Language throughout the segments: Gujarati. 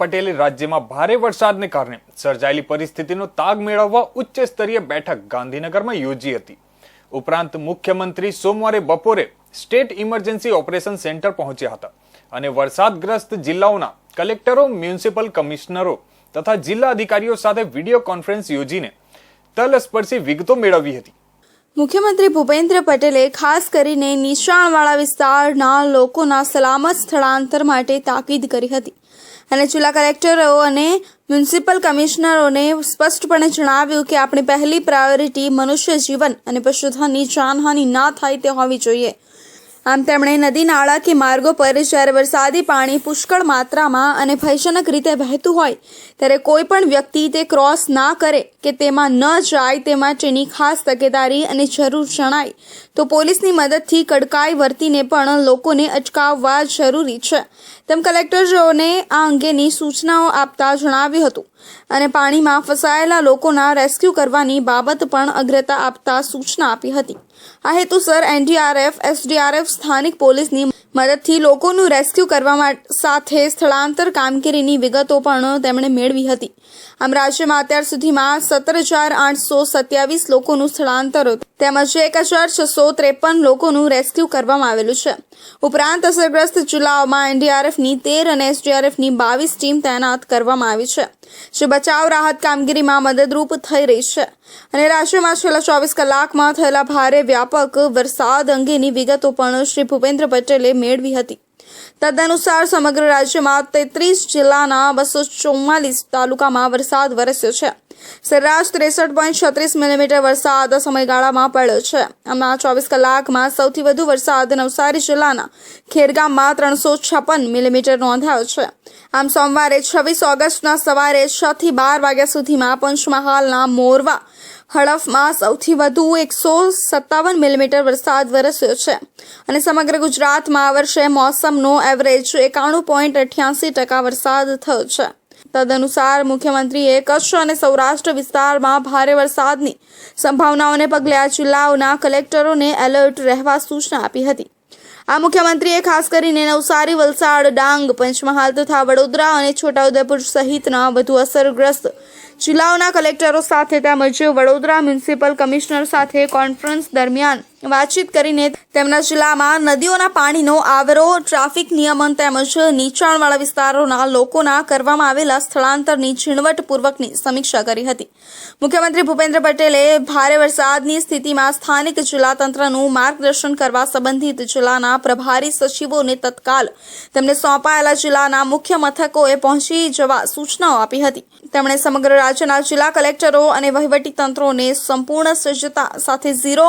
પટેલે રાજ્યમાં ભારે વરસાદને કારણે સર્જાયેલી પરિસ્થિતિનો તાગ મેળવવા ઉચ્ચ સ્તરીય બેઠક ગાંધીનગરમાં યોજી હતી. ઉપરાંત મુખ્યમંત્રી સોમવારે બપોરે સ્ટેટ ઇમરજન્સી ઓપરેશન સેન્ટર પહોંચ્યા હતા અને વરસાદગ્રસ્ત જિલ્લાઓના કલેક્ટરો, મ્યુનિસિપલ કમિશનરો તથા જિલ્લા અધિકારીઓ સાથે વીડિયો કોન્ફરન્સ યોજીને તલસ્પર્શી વિગતો મેળવી હતી. મુખ્યમંત્રી ભૂપેન્દ્ર પટેલે ખાસ કરીને નીચાણવાળા વિસ્તારના લોકોના સલામત સ્થળાંતર માટે તાકીદ કરી હતી. અને જિલ્લા કલેક્ટરો અને મ્યુનિસિપલ કમિશનરોને સ્પષ્ટપણે જણાવ્યું કે આપણી પહેલી પ્રાયોરિટી મનુષ્ય જીવન અને પશુધનની જાનહાનિ ના થાય તે હોવી જોઈએ. આમ તેમણે નદી, નાળા કે માર્ગો પર જ્યારે વરસાદી પાણી પુષ્કળ માત્રામાં અને ભયજનક રીતે વહેતું હોય, ત્યારે કોઈ પણ વ્યક્તિ તે ક્રોસ ના કરે કે તેમાં ન જાય તે માટેની ખાસ તકેદારી અને જરૂર જણાય, તો પોલીસની મદદથી કડકાઈ વર્તીને પણ લોકોને અટકાવવા જરૂરી છે. તેમ કલેક્ટરોને આ અંગેની સૂચનાઓ આપતા જણાવ્યું હતું. અને પાણીમાં ફસાયેલા લોકોના રેસ્ક્યુ કરવાની બાબત પણ અગ્રતા આપતા સૂચના આપી હતી. આ હેતુસર એનડીઆરએફ, એસડીઆરએફ, સ્થાનિક પોલીસની મદદથી લોકોનું રેસ્ક્યુ કરવા સાથે સ્થળાંતર કામગીરીની વિગતો પણ તેમણે મેળવી હતી. આમ રાજ્યમાં અત્યાર સુધીમાં સત્તર હજાર આઠસો સત્યાવીસ લોકોનું સ્થળાંતર તેમજ એક હજાર છસો ત્રેપન લોકોનું રેસ્ક્યુ કરવામાં આવેલું છે. ઉપરાંત અસરગ્રસ્ત જિલ્લાઓમાં એનડીઆરએફની તેર અને એસડીઆરએફની બાવીસ ટીમ તૈનાત કરવામાં આવી છે, જે બચાવ રાહત કામગીરીમાં મદદરૂપ થઈ રહી છે. અને રાજ્યમાં છેલ્લા ચોવીસ કલાકમાં થયેલા ભારે વ્યાપક વરસાદ અંગેની વિગતો પણ શ્રી ભૂપેન્દ્ર પટેલે મેળવી હતી. તદનુસાર સમગ્ર રાજ્યમાં તેત્રીસ જિલ્લાના બસો ચુમ્માલીસ તાલુકામાં વરસાદ વરસ્યો છે. સરેરાશ ત્રેસઠ પોઈન્ટ છત્રીસ મિલીમીટર વરસાદ સમયગાળામાં પડ્યો છે. આમાં ચોવીસ કલાકમાં સૌથી વધુ વરસાદ નવસારી જિલ્લાના ખેરગામમાં ત્રણસો છપ્પન મિલીમીટર નોંધાયો છે. આમ સોમવારે છવ્વીસ ઓગસ્ટના સવારે છ થી બાર વાગ્યા સુધીમાં પંચમહાલના મોરવા હડફમાં સૌથી વધુ એકસો સત્તાવન મિલીમીટર વરસાદ વરસ્યો છે. અને સમગ્ર ગુજરાતમાં આ વર્ષે મોસમનો એવરેજ એકાણું પોઈન્ટ અઠ્યાસી ટકા વરસાદ થયો છે. તદનુસાર મુખ્યમંત્રીએ કચ્છ અને સૌરાષ્ટ્ર વિસ્તારમાં ભારે વરસાદની સંભાવનાઓને પગલે આ જિલ્લાઓના કલેક્ટરોને એલર્ટ રહેવા સૂચના આપી હતી. આ મુખ્યમંત્રીએ ખાસ કરીને નવસારી, વલસાડ, ડાંગ, પંચમહાલ તથા વડોદરા અને છોટાઉદેપુર સહિતના વધુ અસરગ્રસ્ત જિલ્લાઓના કલેક્ટરો સાથે તેમજ વડોદરા મ્યુનિસિપલ કમિશનર સાથે કોન્ફરન્સ દરમિયાન વાતચીત કરીને તેમના જિલ્લામાં નદીઓના પાણીનો આવરો, ટ્રાફિક નિયમન તેમજ નીચાણવાળા વિસ્તારોના લોકોના કરવામાં આવેલા સ્થળાંતરની ઝીણવટપૂર્વકની સમીક્ષા કરી હતી. મુખ્યમંત્રી ભૂપેન્દ્ર પટેલે ભારે વરસાદની સ્થિતિમાં સ્થાનિક જિલ્લા તંત્રનું માર્ગદર્શન કરવા સંબંધિત જિલ્લાના પ્રભારી સચિવોને તત્કાલ તેમને સોંપાયેલા જિલ્લાના મુખ્ય મથકોએ પહોંચી જવા સૂચનાઓ આપી હતી. તેમણે સમગ્ર રાજ્યના જિલ્લા કલેક્ટરો અને વહીવટી તંત્રોને સંપૂર્ણ સજ્જતા સાથે ઝીરો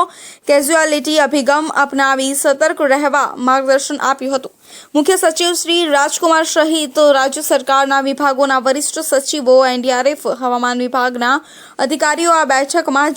કેઝ્યુઆલિટી અભિગમ અપનાવી સતર્ક રહેવા માર્ગદર્શન આપ્યું હતું. મુખ્ય સચિવ શ્રી રાજકુમાર સહિત રાજ્ય સરકારના વિભાગોના વરિષ્ઠ સચિવો, એનડીઆરએફ, હવામાન વિભાગના અધિકારીઓ આ બેઠકમાં